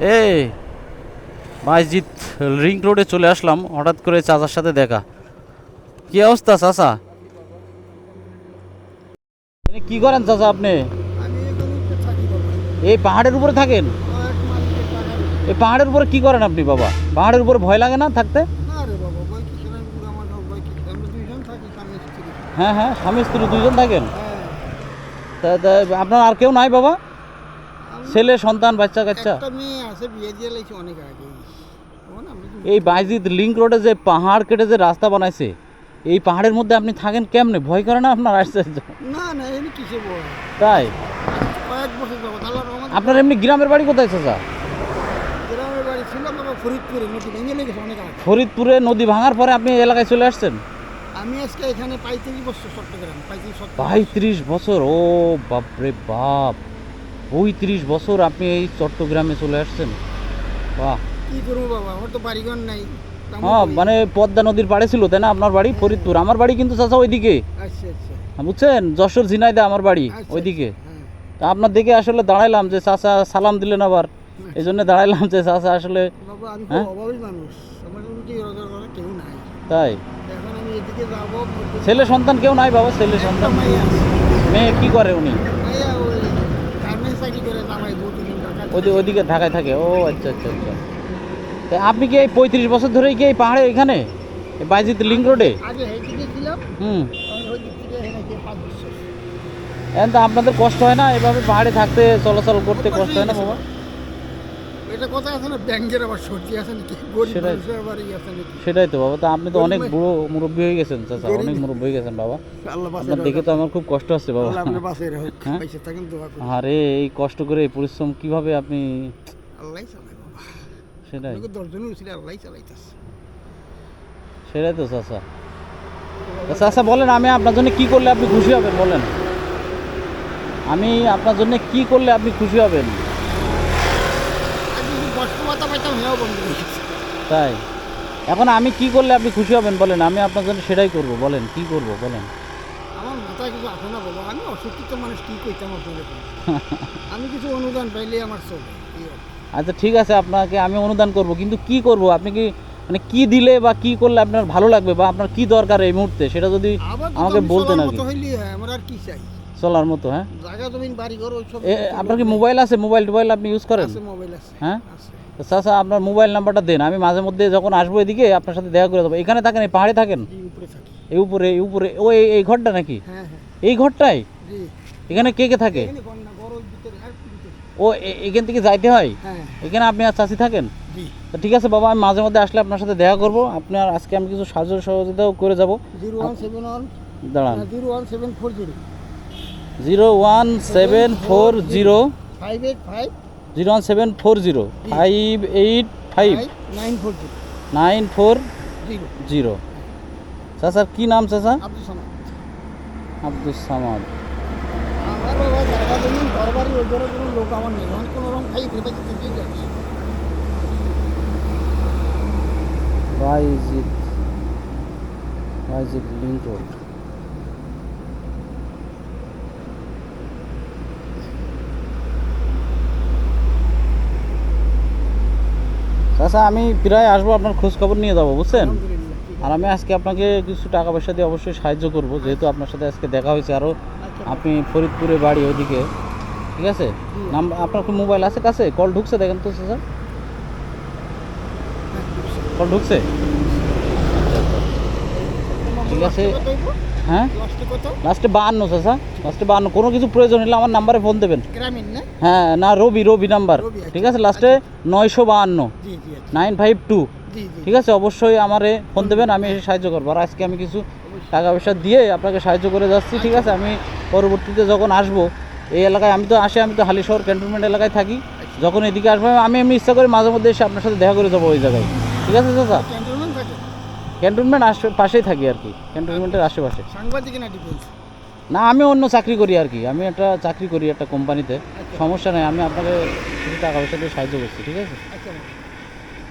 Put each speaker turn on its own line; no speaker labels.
এই বাইজিৎ রিং রোডে চলে আসলাম হঠাৎ করে চাচার সাথে দেখা। কি অবস্থা চাচা? কি করেন চাচা আপনি? এই পাহাড়ের উপরে থাকেন? এই পাহাড়ের উপরে। কি করেন আপনি বাবা? পাহাড়ের উপরে ভয় লাগে না থাকতে? হ্যাঁ হ্যাঁ স্বামী স্ত্রী দুইজন থাকেন?
হ্যাঁ।
তা আপনার আর কেউ নাই বাবা? ছেলে সন্তান বাচ্চা কাচ্চা?
একটা মেয়ে আছে বিয়ে দিয়ে লাইছে অনেক আগে। তখন আমরা দুই-
এই বাইজিৎ লিঙ্ক রোডে যে পাহাড় কেটে যে রাস্তা বানাইছে এই পাহাড়ের মধ্যে আপনি থাকেন কেমনে? ভয় করে না আপনার আশ্চর্য
না না এমনি বল
তাই?
কয়েক বছর যাব
আপনার এমনি গ্রামের বাড়ি কোথায় চাচা?
গ্রামের বাড়ি ছিল বাবা ফরিদপুরে নদী ভেঙে লেগেছে অনেক আগে।
ফরিদপুরে নদী ভাঙার পরে আপনি এলাকায় চলে আসছেন?
আমি আজকে এখানে পঁয়ত্রিশ বছর চট্টগ্রাম
বছর ও বাপরে বাপ। পঁয়ত্রিশ বছর আপনি এই চট্টগ্রামে চলে আসছেন? বাহ।
কি করব বাবা? আমার তো বাড়িঘর নাই।
হ্যাঁ মানে পদ্মা নদীর পাড়ে ছিল তাই না? আপনার বাড়ি ফরিদপুর। আমার বাড়ি কিন্তু চাচা ওইদিকে।
আচ্ছা আচ্ছা।
বুঝছেন? যশোর ঝিনাইদা আমার বাড়ি
আচ্ছা,
ওইদিকে।
হ্যাঁ।
তা আপনার দিকে আসলে দাঁড়াইলাম যে চাচা সালাম দিলেন আবার। এই জন্য দাঁড়াইলাম যে চাচা আসলে হ্যাঁ? তাই? ছেলে সন্তান কেউ নাই বাবা ছেলে সন্তান। মেয়ে কি করে উনি
মাইয়া ওই গার্মেন্টস চাকরি করে জামাই দু তিন দিন টাকা
ওদি ওদিকে ঢাকায় থাকে। ও আচ্ছা আচ্ছা আচ্ছা। তা আপনি কি এই পঁয়ত্রিশ বছর ধরেই কি এই পাহাড়ে এখানে? বাইজিত লিঙ্ক রোডে? হুম।
এখন
তো আপনাদের কষ্ট হয় না? এভাবে পাহাড়ে থাকতে চলাচল করতে কষ্ট হয় না বাবা?
এটা কথা আছে না? ব্যাংকের আবার সর্দি আছে নাকি? গরিব
সেটাই।
মানুষের আবার ই আছে নাকি?
সেটাই তো বাবা তা আপনি তো অনেক বুড়ো মুরব্বী হয়ে গেছেন চাচা অনেক মুরব্বী হয়ে গেছেন বাবা।
আল্লাহ
আপনার দেখে তো আমার খুব কষ্ট হচ্ছে বাবা।
আল্লাহ আপনার
হ্যাঁ?
পয়সা থাকেন দোয়া করি
আরে এই কষ্ট করে এই পরিশ্রম কীভাবে আপনি
আল্লাহ চালাই বাবা।
সেটাই।
আপনাকে দশজন উঠছিল আল্লাহ চালাইতেছে।
সেটাই তো চাচা। তা চাচা বলেন আমি আপনার জন্য কি করলে আপনি খুশি হবেন বলেন। আমি আপনার জন্য কি করলে আপনি খুশি হবেন?
পাইতাম বন্ধ
তাই? এখন আমি কি করলে আপনি খুশি হবেন বলেন? আমি আপনার জন্য সেটাই করব বলেন কি করব বলেন।
আমার মাথায় কিছু আসে না বলো আমি অশিক্ষিত মানুষ কি কইতাম আপনাদের আমি কিছু অনুদান পাইলে আমার চলে এই আর কি।
আচ্ছা ঠিক আছে আপনাকে আমি অনুদান করব কিন্তু কি করব? আপনি কি মানে কি দিলে বা কি করলে আপনার ভালো লাগবে বা আপনার কি দরকার এই মুহূর্তে? সেটা যদি আমাকে
আমি
বলতেন
চলার
আর কি
মতো আমার আর কি চাই?
চলার মতো হ্যাঁ?
জায়গা জমিন বাড়ি ঘর ওইসব
আপনার কি মোবাইল আছে? মোবাইল টোবাইল আপনি ইউজ করেন?
আছে মোবাইল আছে
হ্যাঁ?
আছে।
চাচা আপনার মোবাইল নাম্বারটা দেন। আমি মাঝে মধ্যে যখন আসব এদিকে আপনার সাথে দেখা করে দেবো। এখানে থাকেন এই পাহাড়ে থাকেন? এই উপরে এই উপরে ও এই- ঘরটা নাকি?
হ্যাঁ হ্যাঁ।
এই ঘরটাই এখানে কে কে থাকে? ও এখান থেকে যাইতে হয়?
হ্যাঁ
এখানে আপনি আর চাষি থাকেন? তো ঠিক আছে বাবা আমি মাঝে মধ্যে আসলে আপনার সাথে দেখা করব। আপনার আজকে আমি কিছু সাহায্য সহযোগিতাও করে যাব। দাঁড়ান।
Zero one seven four zero. Five eight five
zero one seven four zero five eight five
nine four zero
nine four
zero
চাচার কী নাম চাচা
আব্দুল সামাদ।
আব্দুল সামাদ।
আমার বাবা জায়গা জমিন ঘর বাড়ি ওই ঘরে কোনো লোক আমার নেই আমি কোনো রকম খাই ফেলে পাচ্ছি ঠিক আছে
বাইজিৎ বাইজিৎ লিঙ্ক রোড চাচা আমি প্রায় আসব আপনার খোঁজ খবর নিয়ে যাব বুঝছেন? আর আমি আজকে আপনাকে কিছু টাকা পয়সা দিয়ে অবশ্যই সাহায্য করব যেহেতু আপনার সাথে আজকে দেখা হয়েছে আরও
আচ্ছা।
আপনি ফরিদপুরে বাড়ি ওদিকে ঠিক আছে? নাম আপনার কি মোবাইল আছে কাছে? কল ঢুকছে দেখেন তো স্যার। কল ঢুকছে? ঠিক আছে। হ্যাঁ?
লাস্টে
বাহান্ন চাচা। লাস্টে বাহান্ন কোনো কিছু প্রয়োজন হলে আমার নাম্বারে ফোন দেবেন। হ্যাঁ না রবি রবি নাম্বার।
আচ্ছা।
ঠিক আছে? লাস্টে নয়শো বাহান্ন।
আচ্ছা।
Nine five two. ঠিক আছে? অবশ্যই আমারে ফোন দেবেন আমি এসে সাহায্য করব। আর আজকে আমি কিছু টাকা পয়সা দিয়ে আপনাকে সাহায্য করে যাচ্ছি ঠিক আছে? আমি পরবর্তীতে যখন আসব এই এলাকায় আমি তো আসি আমি তো হালিশহর ক্যান্টনমেন্ট এলাকায় থাকি। যখন এদিকে আসব আমি এমনি ইচ্ছা করি মাঝে মধ্যে এসে আপনার সাথে দেখা করে যাব ওই জায়গায়। ঠিক আছে চাচা? ক্যান্টনমেন্ট আশে পাশেই থাকি আর কি ক্যান্টনমেন্টের আশেপাশে।
সাংবাদিক না ডিফেন্স?
না আমি অন্য চাকরি করি আর কি আমি একটা চাকরি করি একটা কোম্পানিতে সমস্যা নেই আমি আপনাকে কিছু টাকা পয়সা দিয়ে সাহায্য করছি ঠিক আছে?
আচ্ছা।